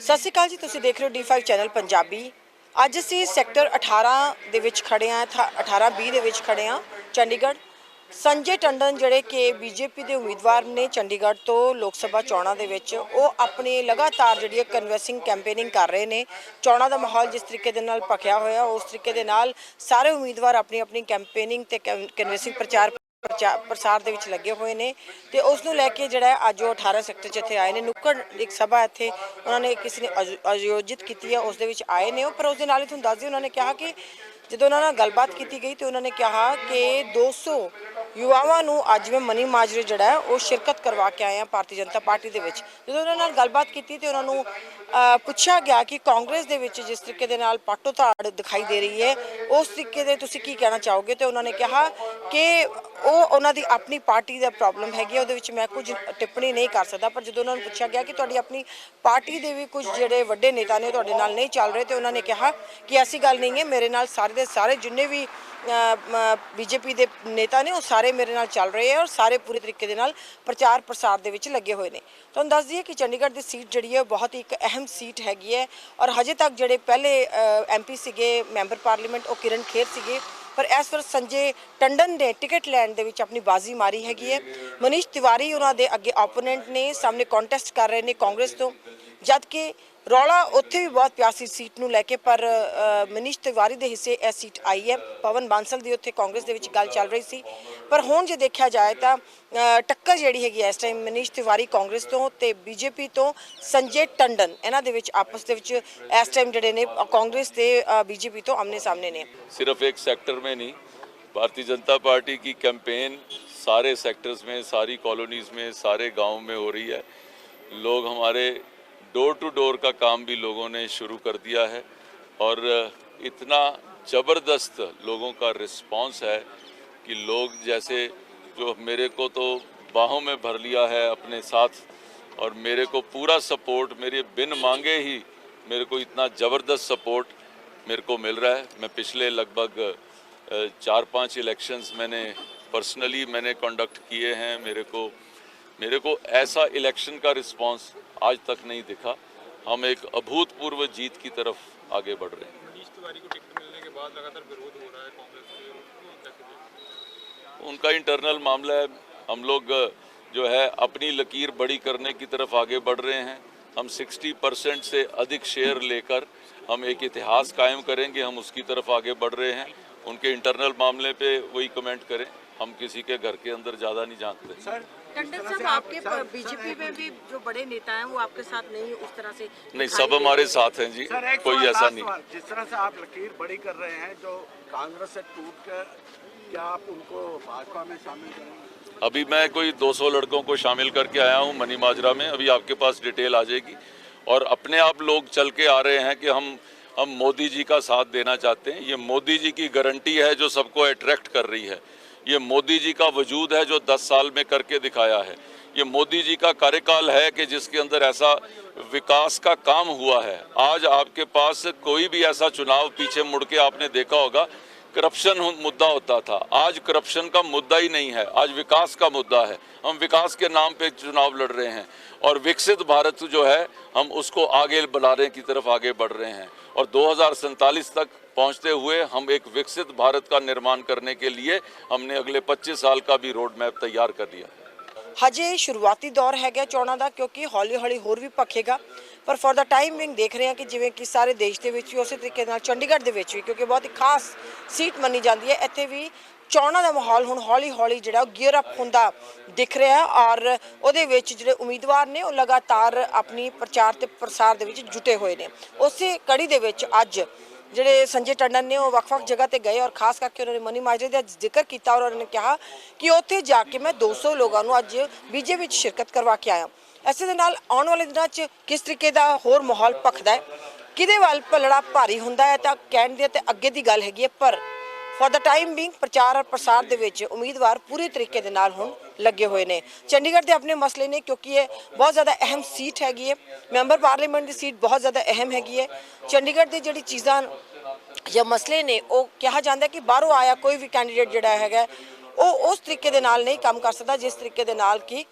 ਸਤਿ ਸ਼੍ਰੀ ਅਕਾਲ ਜੀ, ਤੁਸੀਂ ਦੇਖ ਰਹੇ ਹੋ D5 ਚੈਨਲ ਪੰਜਾਬੀ। ਅੱਜ ਅਸੀਂ ਸੈਕਟਰ 18 ਦੇ ਵਿੱਚ ਖੜੇ ਆ 18 ਬੀ ਦੇ ਵਿੱਚ ਖੜੇ ਆ ਚੰਡੀਗੜ੍ਹ। ਸੰਜੇ ਟੰਡਨ ਜਿਹੜੇ ਕਿ ਬੀਜੇਪੀ ਦੇ ਉਮੀਦਵਾਰ ਨੇ ਚੰਡੀਗੜ੍ਹ ਤੋਂ ਲੋਕ ਸਭਾ ਚੋਣਾਂ ਦੇ ਵਿੱਚ, ਉਹ ਆਪਣੀ ਲਗਾਤਾਰ ਜਿਹੜੀ ਕਨਵੈਂਸਿੰਗ ਕੈਂਪੇਨਿੰਗ ਕਰ ਰਹੇ ਨੇ। ਚੋਣਾਂ ਦਾ ਮਾਹੌਲ ਜਿਸ ਤਰੀਕੇ ਦੇ ਨਾਲ ਭਖਿਆ ਹੋਇਆ, ਉਸ ਤਰੀਕੇ ਦੇ ਨਾਲ ਸਾਰੇ ਉਮੀਦਵਾਰ ਆਪਣੀ ਆਪਣੀ ਕੈਂਪੇਨਿੰਗ ਤੇ ਕਨਵੈਂਸਿੰਗ ਪ੍ਰਚਾਰ ਪ੍ਰਸਾਰ ਦੇ ਵਿੱਚ ਲੱਗੇ ਹੋਏ ਨੇ ਤੇ ਉਸ ਨੂੰ ਲੈ ਕੇ ਜਿਹੜਾ ਅੱਜ ਉਹ 18 ਸੈਕਟਰ 'ਚ ਇੱਥੇ ਆਏ ਨੇ। ਨੁੱਕੜ ਇੱਕ ਸਭਾ ਇੱਥੇ ਉਹਨਾਂ ਨੇ ਕਿਸੇ ਨੇ ਆਯੋਜਿਤ ਕੀਤੀ ਹੈ ਉਸ ਦੇ ਵਿੱਚ ਆਏ ਨੇ ਉਹ। ਪਰ ਉਸ ਦੇ ਨਾਲ ਹੀ ਤੁਹਾਨੂੰ ਦੱਸ ਦਿਓ ਉਹਨਾਂ ਨੇ ਕਿਹਾ ਕਿ ਜਦੋਂ ਉਹਨਾਂ ਨਾਲ ਗੱਲਬਾਤ ਕੀਤੀ ਗਈ ਤੇ ਉਹਨਾਂ ਨੇ ਕਿਹਾ ਕਿ 200 ਯੁਵਾਵਾਂ ਨੂੰ ਅੱਜ ਮੈਂ ਮਨੀ ਮਾਜਰੇ ਜਿਹੜਾ ਉਹ ਸ਼ਿਰਕਤ ਕਰਵਾ ਕੇ ਆਏ ਆ ਭਾਰਤੀ ਜਨਤਾ ਪਾਰਟੀ ਦੇ ਵਿੱਚ। ਜਦੋਂ ਉਹਨਾਂ ਨਾਲ ਗੱਲਬਾਤ ਕੀਤੀ ਤੇ ਉਹਨਾਂ ਨੂੰ ਪੁੱਛਿਆ ਗਿਆ ਕਿ ਕਾਂਗਰਸ ਦੇ ਵਿੱਚ ਜਿਸ ਤਰੀਕੇ ਦੇ ਨਾਲ ਪਾਟੋ ਧਾੜ ਦਿਖਾਈ ਦੇ ਰਹੀ ਹੈ, ਉਸ ਤਰੀਕੇ ਦੇ ਤੁਸੀਂ ਕੀ ਕਹਿਣਾ ਚਾਹੋਗੇ? ਤੇ ਉਹਨਾਂ ਨੇ ਕਿਹਾ ਕਿ ਉਹ ਉਹਨਾਂ ਦੀ ਆਪਣੀ ਪਾਰਟੀ ਦਾ ਪ੍ਰੋਬਲਮ ਹੈਗੀ ਹੈ ਉਹਦੇ ਵਿੱਚ ਮੈਂ ਕੁਝ ਟਿੱਪਣੀ ਨਹੀਂ ਕਰ ਸਕਦਾ, ਪਰ ਜਦੋਂ ਉਹਨਾਂ ਨੂੰ ਪੁੱਛਿਆ ਗਿਆ ਕਿ ਤੁਹਾਡੀ ਆਪਣੀ ਪਾਰਟੀ ਦੇ ਵੀ ਕੁਝ ਜਿਹੜੇ ਵੱਡੇ ਨੇਤਾ ਨੇ ਤੁਹਾਡੇ ਨਾਲ ਨਹੀਂ ਚੱਲ ਰਹੇ, ਤੇ ਉਹਨਾਂ ਨੇ ਕਿਹਾ ਕਿ ਐਸੀ ਗੱਲ ਨਹੀਂ ਹੈ, ਮੇਰੇ ਨਾਲ ਸਾਰੇ ਦੇ ਸਾਰੇ ਜਿੰਨੇ ਵੀ ਬੀਜੇਪੀ ਦੇ ਨੇਤਾ ਨੇ ਉਹ ਸਾਰੇ ਮੇਰੇ ਨਾਲ ਚੱਲ ਰਹੇ ਆ ਔਰ ਸਾਰੇ ਪੂਰੇ ਤਰੀਕੇ ਦੇ ਨਾਲ ਪ੍ਰਚਾਰ ਪ੍ਰਸਾਰ ਦੇ ਵਿੱਚ ਲੱਗੇ ਹੋਏ ਨੇ। ਤੁਹਾਨੂੰ ਦੱਸ ਦਈਏ ਕਿ ਚੰਡੀਗੜ੍ਹ ਦੀ ਸੀਟ ਜਿਹੜੀ ਹੈ ਬਹੁਤ ਹੀ ਇੱਕ ਅਹਿਮ ਸੀਟ ਹੈਗੀ ਹੈ ਔਰ ਹਜੇ ਤੱਕ ਜਿਹੜੇ ਪਹਿਲੇ ਐਮਪੀ ਸੀਗੇ, ਮੈਂਬਰ ਪਾਰਲੀਮੈਂਟ, ਉਹ ਕਿਰਨ ਖੇਰ ਸੀਗੇ। ਪਰ ਇਸ ਵਾਰ ਸੰਜੇ ਟੰਡਨ ਨੇ ਟਿਕਟ ਲੈਣ ਦੇ ਵਿੱਚ ਆਪਣੀ ਬਾਜ਼ੀ ਮਾਰੀ ਹੈਗੀ ਹੈ। ਮਨੀਸ਼ ਤਿਵਾਰੀ ਉਹਨਾਂ ਦੇ ਅੱਗੇ ਆਪੋਨੈਂਟ ਨੇ, ਸਾਹਮਣੇ ਕੰਟੈਸਟ ਕਰ ਰਹੇ ਨੇ ਕਾਂਗਰਸ ਤੋਂ। ਜਦ ਕਿ ਰੌਲਾ ਉੱਥੇ ਵੀ ਬਹੁਤ ਪਿਆਸੀ ਸੀਟ ਨੂੰ ਲੈ ਕੇ, ਪਰ ਮਨੀਸ਼ ਤਿਵਾਰੀ ਦੇ ਹਿੱਸੇ ਇਹ ਸੀਟ ਆਈ ਹੈ। ਪਵਨ ਬਾਂਸਲ ਦੀ ਉੱਥੇ ਕਾਂਗਰਸ ਦੇ ਵਿੱਚ ਗੱਲ ਚੱਲ ਰਹੀ ਸੀ। ਪਰ ਹੁਣ ਜੇ ਦੇਖਿਆ ਜਾਏ ਤਾਂ ਅ, ਟੱਕਰ ਜਿਹੜੀ ਹੈਗੀ ਹੈ ਇਸ ਟਾਈਮ ਮਨੀਸ਼ ਤਿਵਾਰੀ ਕਾਂਗਰਸ ਤੋਂ ਤੇ ਬੀਜੇਪੀ ਤੋਂ ਸੰਜੇ ਟੰਡਨ ਇਹਨਾਂ ਦੇ ਵਿੱਚ ਆਪਸ ਦੇ ਵਿੱਚ ਇਸ ਟਾਈਮ ਜਿਹੜੇ ਨੇ ਅ, ਕਾਂਗਰਸ ਤੇ ਬੀਜੇਪੀ ਤੋਂ ਆਮਨੇ ਸਾਹਮਣੇ ਨੇ सिर्फ एक सेक्टर में नहीं भारतीय जनता पार्टी की कैंपेन सारे सेक्टर्स में सारी कॉलोनीज में सारे गांव में हो रही है लोग हमारे डोर टू डोर का काम भी लोगों ने शुरू कर दिया है और इतना ज़बरदस्त लोगों का रिस्पांस है कि लोग जैसे जो मेरे को तो बाहों में भर लिया है अपने साथ और मेरे को पूरा सपोर्ट, मेरे बिन मांगे ही मेरे को इतना ज़बरदस्त सपोर्ट मेरे को मिल रहा है। मैं पिछले लगभग चार पाँच इलेक्शंस मैंने पर्सनली मैंने कंडक्ट किए हैं। मेरे को मेरे को ऐसा इलेक्शन का रिस्पांस आज तक नहीं दिखा। हम एक अभूतपूर्व जीत की तरफ़ आगे बढ़ रहे हैं। को टिकट मिलने के बाद लगातार विरोध हो रहा है कांग्रेस से उसको कैसे देखते हैं? उनका इंटरनल मामला है। हम लोग जो है अपनी लकीर बड़ी करने की तरफ़ आगे बढ़ रहे हैं। हम 60 परसेंट से अधिक शेयर लेकर हम एक इतिहास कायम करेंगे हम उसकी तरफ़ आगे बढ़ रहे हैं। उनके इंटरनल मामले पे वही कमेंट करें। हम किसी के घर के अंदर ज़्यादा नहीं झांकते। टंडन साहब आपके बीजेपी में भी जो बड़े नेता हैं वो आपके साथ नहीं उस तरह से नहीं सब हमारे साथ हैं जी। कोई ऐसा नहीं। जिस तरह से आप लकीर बड़ी कर रहे हैं जो कांग्रेस से टूट कर क्या आप उनको भाजपा में शामिल करेंगे? अभी मैं कोई 200 लड़कों को शामिल करके आया हूँ मनी माजरा में। अभी आपके पास डिटेल आ जाएगी। और अपने आप लोग चल के आ रहे हैं कि हम हम मोदी जी का साथ देना चाहते हैं। ये मोदी जी की गारंटी है जो सबको अट्रैक्ट कर रही है। ये मोदी जी का वजूद है जो 10 साल में करके दिखाया है। ये मोदी जी का कार्यकाल है कि जिसके अंदर ऐसा विकास का काम हुआ है। आज आपके पास कोई भी ऐसा चुनाव पीछे मुड़ के आपने देखा होगा करप्शन हो- मुद्दा होता था आज करप्शन का मुद्दा ही नहीं है आज विकास का मुद्दा है हम विकास के नाम पे चुनाव लड़ रहे हैं और विकसित भारत जो है हम उसको आगे बढ़ाने की तरफ आगे बढ़ रहे हैं और दो तक पहुंचते हुए हम एक विकसित भारत का निर्माण करने के लिए हमने अगले 25 साल का भी रोड मैप तैयार कर लिया ਹਜੇ ਸ਼ੁਰੂਆਤੀ ਦੌਰ ਹੈਗਾ ਚੋਣਾਂ ਦਾ ਕਿਉਂਕਿ ਹੌਲੀ ਹੌਲੀ ਹੋਰ ਵੀ ਭਖੇਗਾ ਪਰ ਫॉर ਦਾ ਟਾਈਮ ਬਿੰਗ ਦੇਖ ਰਹੇ ਹਾਂ ਕਿ ਜਿਵੇਂ ਕਿ ਸਾਰੇ ਦੇਸ਼ ਦੇ ਵਿੱਚ ਵੀ ਉਸੇ ਤਰੀਕੇ ਨਾਲ ਚੰਡੀਗੜ੍ਹ ਦੇ ਵਿੱਚ ਵੀ, ਕਿਉਂਕਿ ਬਹੁਤ ਹੀ ਖਾਸ ਸੀਟ ਮੰਨੀ ਜਾਂਦੀ ਹੈ। ਇੱਥੇ ਵੀ ਚੋਣਾਂ ਦਾ ਮਾਹੌਲ ਹੁਣ ਹੌਲੀ ਹੌਲੀ ਜਿਹੜਾ ਉਹ ਗੀਅਰ ਅਪ ਹੁੰਦਾ ਦਿਖ ਰਿਹਾ ਔਰ ਉਹਦੇ ਵਿੱਚ ਜਿਹੜੇ ਉਮੀਦਵਾਰ ਨੇ ਉਹ ਲਗਾਤਾਰ ਆਪਣੀ ਪ੍ਰਚਾਰ ਤੇ ਪ੍ਰਸਾਰ ਦੇ ਵਿੱਚ ਜੁਟੇ ਹੋਏ ਨੇ। ਉਸੇ ਕੜੀ ਦੇ ਵਿੱਚ ਅੱਜ ਜਿਹੜੇ ਸੰਜੇ ਟੰਡਨ ਨੇ ਉਹ ਵੱਖ-ਵੱਖ ਜਗ੍ਹਾ ਤੇ ਗਏ ਔਰ ਖਾਸ ਕਰਕੇ ਉਹਨਾਂ ਨੇ ਮਨੀ ਮਾਜਰੇ ਦਾ ਜ਼ਿਕਰ ਕੀਤਾ ਔਰ ਉਹਨਾਂ ਨੇ ਕਿਹਾ ਕਿ ਉੱਥੇ ਜਾ ਕੇ ਮੈਂ 200 ਲੋਕਾਂ ਨੂੰ ਅੱਜ ਬੀਜੇਪੀ ਵਿੱਚ ਸ਼ਿਰਕਤ ਕਰਵਾ ਕੇ ਆਇਆ। ਇਸੇ ਦੇ ਨਾਲ ਆਉਣ ਵਾਲੇ ਦਿਨਾਂ 'ਚ ਕਿਸ ਤਰੀਕੇ ਦਾ ਹੋਰ ਮਾਹੌਲ ਭਖਦਾ ਹੈ? ਕਿਹਦੇ ਵੱਲ ਪਲੜਾ ਭਾਰੀ ਹੁੰਦਾ ਹੈ ਤਾਂ ਕਹਿਣ ਦੀ ਤੇ ਅੱਗੇ ਦੀ ਗੱਲ ਹੈਗੀ ਹੈ, ਪਰ ਫॉर ਦਾ ਟਾਈਮ ਬਿੰਗ ਪ੍ਰਚਾਰ ਔਰ ਪ੍ਰਸਾਰ ਦੇ ਵਿੱਚ ਉਮੀਦਵਾਰ ਪੂਰੇ ਤਰੀਕੇ ਦੇ ਨਾਲ ਹੁਣ ਲੱਗੇ ਹੋਏ ਨੇ। ਚੰਡੀਗੜ੍ਹ ਦੇ ਆਪਣੇ ਮਸਲੇ ਨੇ ਕਿਉਂਕਿ ਇਹ ਬਹੁਤ ਜ਼ਿਆਦਾ ਅਹਿਮ ਸੀਟ ਹੈਗੀ ਹੈ। ਮੈਂਬਰ ਪਾਰਲੀਮੈਂਟ ਦੀ ਸੀਟ ਬਹੁਤ ਜ਼ਿਆਦਾ ਅਹਿਮ ਹੈਗੀ ਹੈ। ਚੰਡੀਗੜ੍ਹ ਦੀ ਜਿਹੜੀ ਚੀਜ਼ਾਂ ਜਾਂ ਮਸਲੇ ਨੇ, ਉਹ ਕਿਹਾ ਜਾਂਦਾ ਕਿ ਬਾਹਰੋਂ ਆਇਆ ਕੋਈ ਵੀ ਕੈਂਡੀਡੇਟ ਜਿਹੜਾ ਹੈਗਾ, ਉਹ ਉਸ ਤਰੀਕੇ ਦੇ ਨਾਲ ਨਹੀਂ ਕੰਮ ਕਰ ਸਕਦਾ, ਜਿਸ ਤਰੀਕੇ ਦੇ ਨਾਲ ਕਿ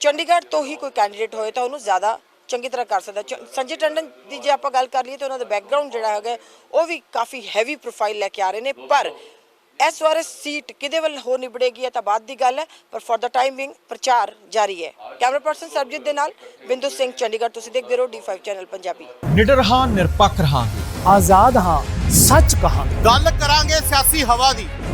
ਚੰਡੀਗੜ੍ਹ ਤੋਂ ਹੀ ਕੋਈ ਕੈਂਡੀਡੇਟ ਹੋਏ ਤਾਂ ਉਹਨੂੰ ਜ਼ਿਆਦਾ ਚੰਗੀ ਤਰ੍ਹਾਂ ਕਰ ਸਕਦਾ। ਸੰਜੇ ਟੰਡਨ ਦੀ ਜੇ ਆਪਾਂ ਗੱਲ ਕਰ ਲਈਏ ਤਾਂ ਉਹਨਾਂ ਦਾ ਬੈਕਗ੍ਰਾਉਂਡ ਜਿਹੜਾ ਹੈਗਾ ਉਹ ਵੀ ਕਾਫੀ ਹੈਵੀ ਪ੍ਰੋਫਾਈਲ ਲੈ ਕੇ ਆ ਰਹੇ ਨੇ। ਪਰ ਇਸ ਵਾਰ ਸੀਟ ਕਿਹਦੇ ਵੱਲ ਹੋ ਨਿਬੜੇਗੀ ਇਹ ਤਾਂ ਬਾਅਦ ਦੀ ਗੱਲ ਹੈ ਪਰ ਫॉर ਦਾ ਟਾਈਮ ਬਿੰਗ ਪ੍ਰਚਾਰ ਜਾਰੀ ਹੈ। ਕੈਮਰਾ ਪਰਸਨ ਸਰਬਜੀਤ ਦੇ ਨਾਲ ਬਿੰਦੂ ਸਿੰਘ ਚੰਡੀਗੜ੍ਹ ਤੁਸੀਂ ਦੇਖਦੇ ਰਹੋ D5 ਚੈਨਲ ਪੰਜਾਬੀ। ਨਿਡਰ ਹਾਂ ਨਿਰਪੱਖ ਰਹਾਂਗੇ। ਆਜ਼ਾਦ ਹਾਂ ਸੱਚ ਕਹਾਂਗੇ। ਗੱਲ ਕਰਾਂਗੇ ਸਿਆਸੀ ਹਵਾ ਦੀ।